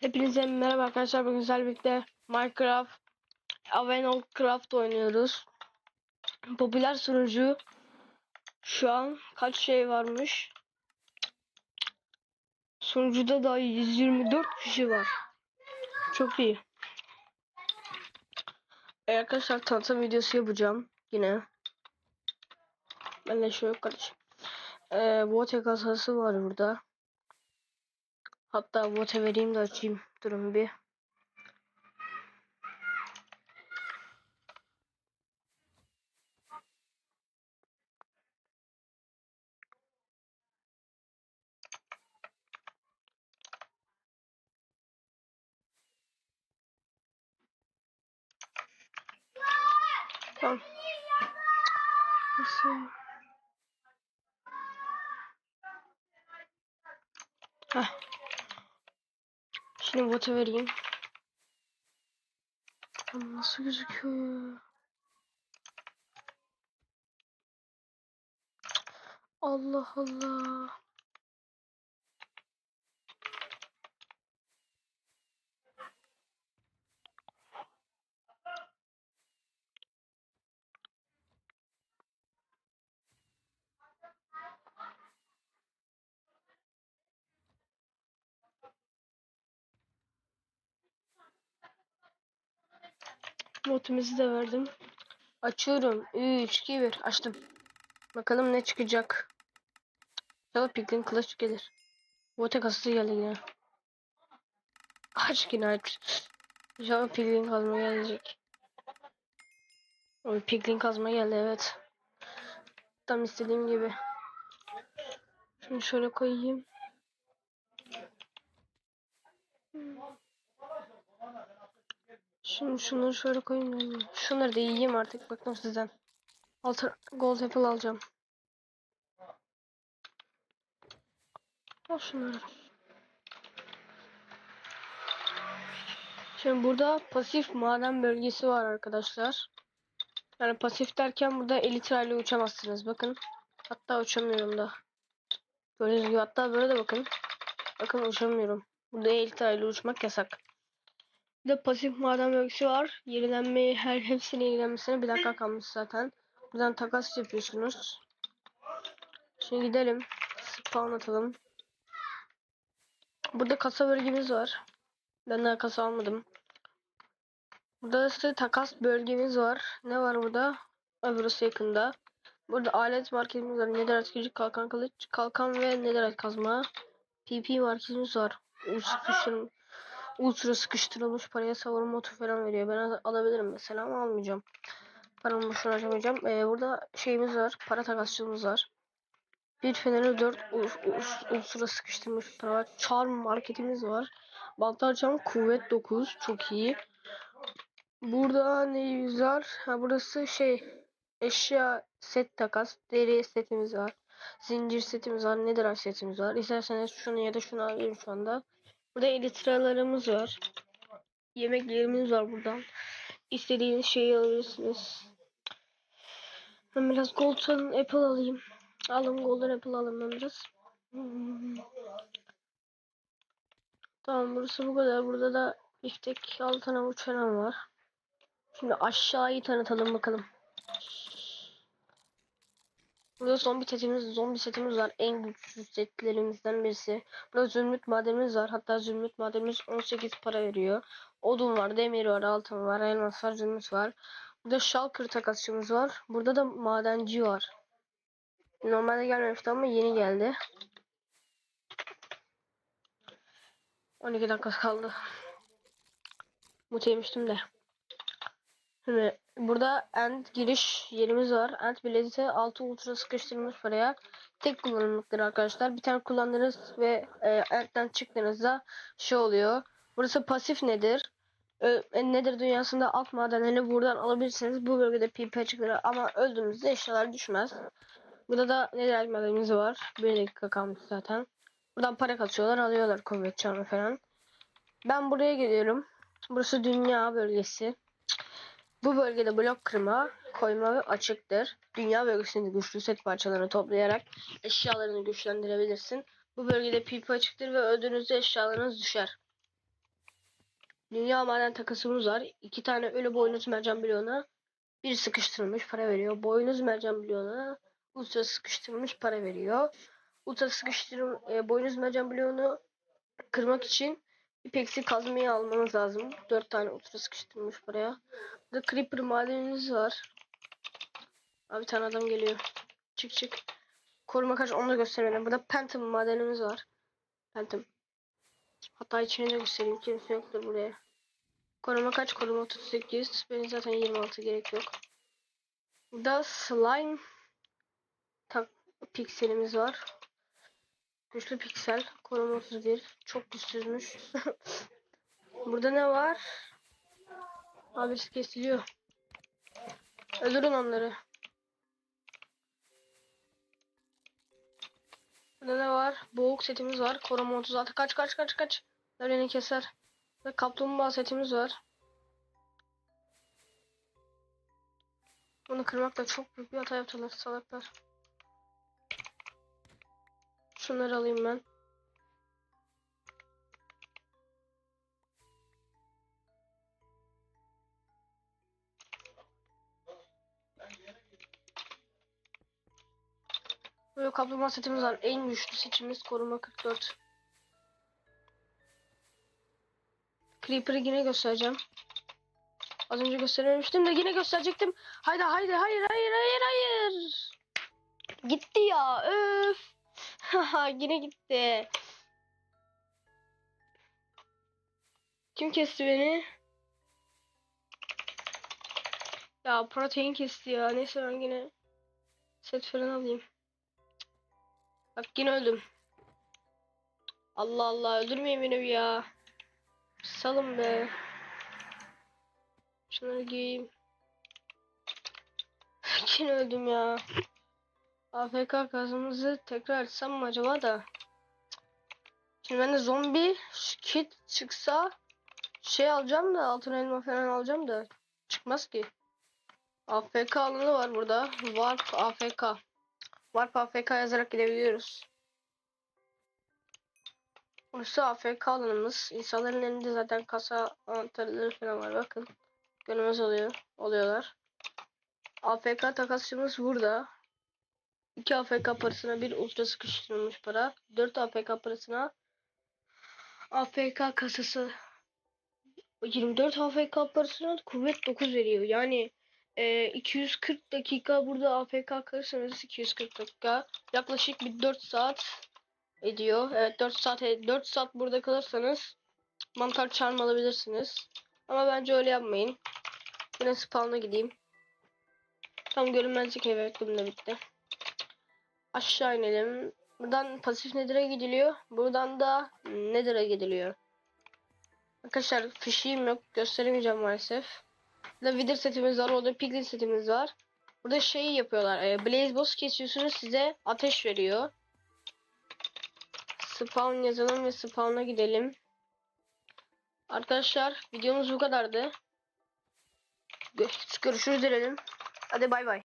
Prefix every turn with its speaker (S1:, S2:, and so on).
S1: Hepinize merhaba arkadaşlar. Bugün sizlerle birlikte Minecraft Avenol Craft oynuyoruz. Popüler sunucu şu an kaç şey varmış? Sunucuda da 124 kişi var. Çok iyi. Ee, arkadaşlar tanıtım videosu yapacağım yine. Ben de şöyle kardeşim. Ee, bote kasası var burada. Hatta bote vereyim de açayım. Durun bir. Tamam. Nasıl? Heh. Şimdi bota vereyim. Nasıl gözüküyor? Allah Allah. Notumuzu da verdim. Açıyorum. 3, 2, 1. Açtım. Bakalım ne çıkacak. İnşallah Piglin kılıç gelir. Bote kasası geldi yine. Aç yine aç. İnşallah Piglin kazma gelecek. Oy Piglin kazma geldi evet. Tam istediğim gibi. Şunu şöyle koyayım. Şimdi şunları şöyle koyayım. Şunları da yiyeyim artık. Baktım sizden. Altı gold apple alacağım. Al şunları. Şimdi burada pasif maden bölgesi var arkadaşlar. Yani pasif derken burada elitrayla uçamazsınız. Bakın. Hatta uçamıyorum da. Gördüğünüz gibi hatta böyle de bakın. Bakın uçamıyorum. Burada elitrayla uçmak yasak. De pasif maden bölgesi var. Yenilenmeyi her hepsini yenilenmesine bir dakika kalmış zaten. Buradan takas yapıyorsunuz. Şimdi gidelim. Spawn atalım. Burada kasa bölgemiz var. Ben daha kasa almadım. Burada ise takas bölgemiz var. Ne var burada? Burası yakında. Burada alet marketimiz var. Netherite gücü, kalkan kılıç, kalkan ve netherite kazma. PP marketimiz var. Sıkıştırılmış, ultra sıkıştırılmış paraya savunma otu falan veriyor. Ben al- alabilirim mesela ama almayacağım. Paramı boşuna harcamayacağım. Ee, burada şeyimiz var. Para takasçımız var. Bir feneri 4 ultra sıkıştırmış para var. Charm marketimiz var. Baltar çam kuvvet 9 çok iyi. Burada neyimiz var? Ha burası şey eşya set takas. Deri setimiz var. Zincir setimiz var. Netherite setimiz var. İsterseniz şunu ya da şunu alayım şu anda. Burada elitralarımız var. Yemeklerimiz var buradan. İstediğiniz şeyi alabilirsiniz. Ben biraz golden apple alayım. Alın golden apple alın biraz. Tamam burası bu kadar. Burada da biftek altına uçaran var. Şimdi aşağıyı tanıtalım bakalım. Burada zombi setimiz, zombi setimiz var. En güçlü setlerimizden birisi. Burada zümrüt madenimiz var. Hatta zümrüt madenimiz 18 para veriyor. Odun var, demir var, altın var, elmas var, zümrüt var. Burada shulker takasçımız var. Burada da madenci var. Normalde gelmemişti ama yeni geldi. 12 dakika kaldı. Mut yemiştim de. Şimdi burada end giriş yerimiz var. End bileti 6 ultra sıkıştırılmış paraya. Tek kullanımlıktır arkadaşlar. Bir tane kullandınız ve e, end'den çıktığınızda şey oluyor. Burası pasif nedir? Ö, e, nedir dünyasında alt madenlerini buradan alabilirsiniz. Bu bölgede PP çıkıyor ama öldüğümüzde eşyalar düşmez. Burada da nedir madenimiz var. Bir dakika kalmış zaten. Buradan para katıyorlar alıyorlar kuvvet çarmı falan. Ben buraya geliyorum. Burası dünya bölgesi. Bu bölgede blok kırma, koyma ve açıktır. Dünya bölgesinde güçlü set parçalarını toplayarak eşyalarını güçlendirebilirsin. Bu bölgede pipi açıktır ve öldüğünüzde eşyalarınız düşer. Dünya maden takasımız var. İki tane ölü boynuz mercan bloğuna bir sıkıştırılmış para veriyor. Boynuz mercan bloğuna ultra sıkıştırılmış para veriyor. Ultra sıkıştırılmış e, boynuz mercan bloğunu kırmak için ipeksi kazmayı almanız lazım. Dört tane ultra sıkıştırılmış paraya. Burada creeper madenimiz var. Abi bir tane adam geliyor. Çık çık. Koruma kaç onu da göstermedim. Burada Phantom madenimiz var. Phantom. Hatta içine de göstereyim. Kimse yoktur buraya. Koruma kaç? Koruma 38. Benim zaten 26 gerek yok. Burada slime tak pikselimiz var. Güçlü piksel. Koruma 31. Çok güçsüzmüş. Burada ne var? Abi kesiliyor. Öldürün onları. Burada ne var? Boğuk setimiz var. Koruma 36. Kaç kaç kaç kaç. Öyleni keser. Ve kaplumbağa setimiz var. Bunu kırmakla çok büyük bir hata yaptılar salaklar. Şunları alayım ben. Kaplumbağa setimiz var. En güçlü seçimimiz koruma 44. Creeper'ı yine göstereceğim. Az önce gösterememiştim de yine gösterecektim. Haydi haydi hayır hayır hayır hayır. Gitti ya öf. Haha yine gitti. Kim kesti beni? Ya protein kesti ya. Neyse ben yine set falan alayım. Bak yine öldüm. Allah Allah öldürmeyin beni ya. Salın be. Şunları giyeyim. Yine öldüm ya. AFK kazımızı tekrar açsam mı acaba da? Şimdi ben de zombi kit çıksa şey alacağım da altın elma falan alacağım da çıkmaz ki. AFK alanı var burada. Warp AFK. Warp AFK yazarak gidebiliyoruz. Burası AFK alanımız. İnsanların elinde zaten kasa anahtarları falan var. Bakın. Görmez oluyor. Oluyorlar. AFK takasçımız burada. 2 AFK parasına bir ultra sıkıştırılmış para. 4 AFK parasına AFK kasası 24 AFK parasına kuvvet 9 veriyor. Yani e, 240 dakika burada AFK kalırsanız 240 dakika yaklaşık bir 4 saat ediyor. Evet 4 saat 4 saat burada kalırsanız mantar charm alabilirsiniz. Ama bence öyle yapmayın. Yine spawn'a gideyim. Tam görünmezlik efektim de bitti. Aşağı inelim. Buradan pasif nedir'e gidiliyor. Buradan da nedir'e gidiliyor. Arkadaşlar fişiğim yok. Gösteremeyeceğim maalesef. Wither setimiz var. Orada Piglin setimiz var. Burada şeyi yapıyorlar. E, Blaze Boss kesiyorsunuz size ateş veriyor. Spawn yazalım ve spawn'a gidelim. Arkadaşlar videomuz bu kadardı. Görüşürüz dilerim. Hadi bay bay.